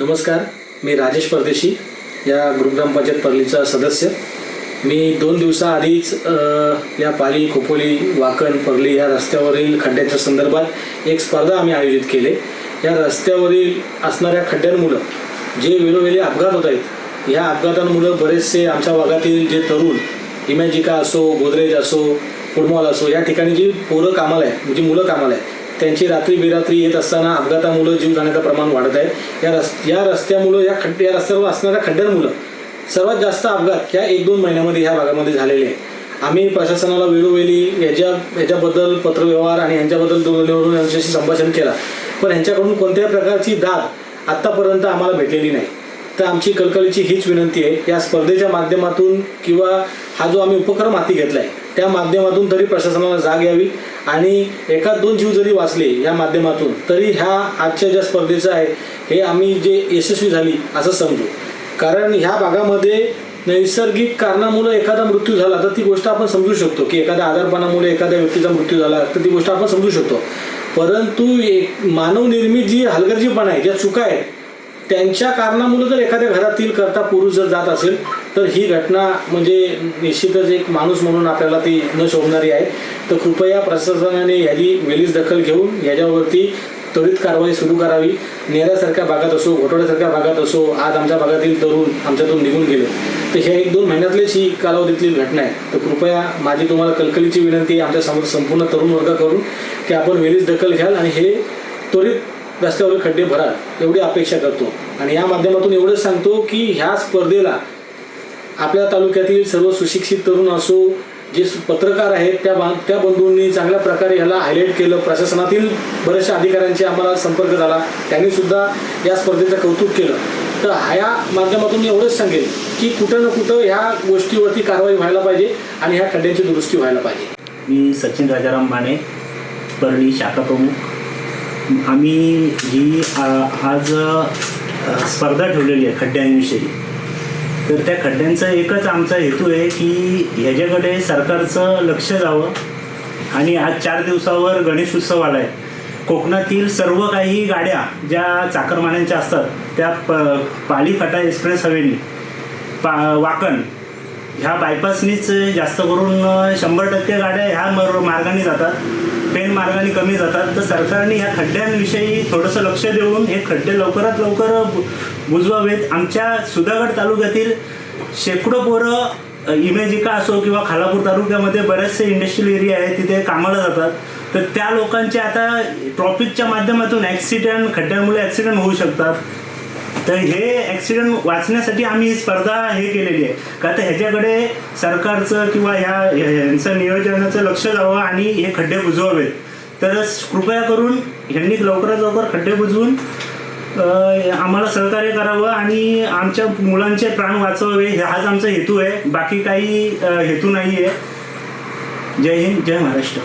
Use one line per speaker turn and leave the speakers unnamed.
नमस्कार मी राजेश परदेशी या गुरुग्राम पंचायत परलीचा सदस्य. मी दोन दिवसाआधीच या पाली खोपोली वाकण परली या रस्त्यावरील खड्ड्याच्या संदर्भात एक स्पर्धा आम्ही आयोजित केले. या रस्त्यावरील असणाऱ्या खड्ड्यांमुळं जे वेळोवेळी अपघात होत आहेत या अपघातांमुळं बरेचसे आमच्या भागातील जे तरुण इमॅजिका असो गोदरेज असो फुटबॉल असो या ठिकाणी जी पोरं कामाला आहे म्हणजे मुलं कामाला आहे त्यांची रात्री बेरात्री येत असताना अपघातामुळं जीव जाण्याचं प्रमाण वाढत आहे. या रस् या रस्त्यामुळं या खड्डे या रस्त्यावर असणाऱ्या खड्ड्यांमुळं सर्वात जास्त अपघात ह्या एक दोन महिन्यामध्ये ह्या भागामध्ये झालेले आहे आम्ही प्रशासनाला वेळोवेळी याच्या याच्याबद्दल पत्रव्यवहार आणि यांच्याबद्दल दोन यांच्याशी संभाषण केला. पण यांच्याकडून कोणत्याही प्रकारची दाद आत्तापर्यंत आम्हाला भेटलेली नाही. तर आमची कलकलीची हीच विनंती आहे. या स्पर्धेच्या माध्यमातून किंवा हा जो आम्ही उपक्रम हाती आहे त्या माध्यमातून तरी प्रशासनाला जाग यावी आणि एखाद दोन जीव जरी वाचले या माध्यमातून तरी ह्या आजच्या ज्या स्पर्धेचं आहे हे आम्ही जे यशस्वी झाली असं समजू. कारण ह्या भागामध्ये नैसर्गिक कारणामुळे एखादा मृत्यू झाला तर ती गोष्ट आपण समजू शकतो की एखाद्या आजारपणामुळे एखाद्या व्यक्तीचा मृत्यू झाला तर ती गोष्ट आपण समजू शकतो. परंतु एक मानवनिर्मित जी हलगर्जीपणा आहे ज्या चुका आहेत त्यांच्या कारणामुळे जर एखाद्या घरातील करता पुरुष जर जात असेल तर ही घटना म्हणजे निश्चितच एक माणूस म्हणून आपल्याला ती न शोभणारी आहे. तर कृपया प्रशासनाने याची वेळीच दखल घेऊन याच्यावरती त्वरित कारवाई सुरू करावी. नेऱ्यासारख्या भागात असो घोटाळ्यासारख्या भागात असो आज आमच्या भागातील तरुण आमच्यातून निघून गेले. तर ह्या एक दोन महिन्यातलीच ही कालावधीतली घटना आहे. तर कृपया माझी तुम्हाला कलकलीची विनंती आहे आमच्यासमोर संपूर्ण तरुण वर्ग करून की आपण वेळीच दखल घ्याल आणि हे त्वरित रस्त्यावरील खड्डे भराल एवढी अपेक्षा करतो. आणि या माध्यमातून एवढंच सांगतो की ह्या स्पर्धेला आपल्या तालुक्यातील सर्व सुशिक्षित तरुण असो जे पत्रकार आहेत त्या बा त्या बंधूंनी चांगल्या प्रकारे ह्याला हायलाईट केलं. प्रशासनातील बऱ्याचशा अधिकाऱ्यांशी आम्हाला संपर्क झाला. त्यांनी सुद्धा या स्पर्धेचं कौतुक केलं. तर ह्या माध्यमातून मी एवढंच सांगेल की कुठं ना कुठं ह्या गोष्टीवरती कारवाई व्हायला पाहिजे आणि ह्या खड्ड्यांची दुरुस्ती व्हायला पाहिजे.
मी सचिन राजाराम माने परळी शाखा प्रमुख. आम्ही ही आज स्पर्धा ठेवलेली आहे खड्ड्यांविषयी तर त्या खड्ड्यांचा एकच आमचा हेतू आहे की ह्याच्याकडे सरकारचं लक्ष जावं. आणि आज चार दिवसावर गणेश उत्सव आला आहे कोकणातील सर्व काही गाड्या ज्या चाकरमान्यांच्या असतात त्या प पाली फाटा एक्सप्रेस हवेली पा वाकण ह्या बायपासनीच जास्त करून शंभर टक्के गाड्या ह्या मार्गाने जातात. पेन मार्गाने कमी जातात तर सरकारने ह्या खड्ड्यांविषयी थोडंसं लक्ष देऊन हे खड्डे लवकरात लवकर बु- बुजवावेत. आमच्या सुधागड तालुक्यातील शेकडो पोरं इमेजिका असो किंवा खालापूर तालुक्यामध्ये बरेचसे इंडस्ट्रियल एरिया आहे तिथे कामाला जातात. तर त्या लोकांचे आता ट्रॉफिकच्या माध्यमातून ॲक्सिडेंट खड्ड्यांमुळे ॲक्सिडेंट होऊ शकतात. तर हे ॲक्सिडेंट वाचण्यासाठी आम्ही ही स्पर्धा हे केलेली आहे. का तर ह्याच्याकडे सरकारचं किंवा ह्या यांचं नियोजनाचं लक्ष जावं आणि हे खड्डे बुजवावेत. तर कृपया करून ह्यांनी लवकरात लवकर खड्डे बुजवून आम्हाला सहकार्य करावं आणि आमच्या मुलांचे प्राण वाचवावे. हाच आमचा हेतू आहे. बाकी काही हेतू नाही आहे जय हिंद जय महाराष्ट्र.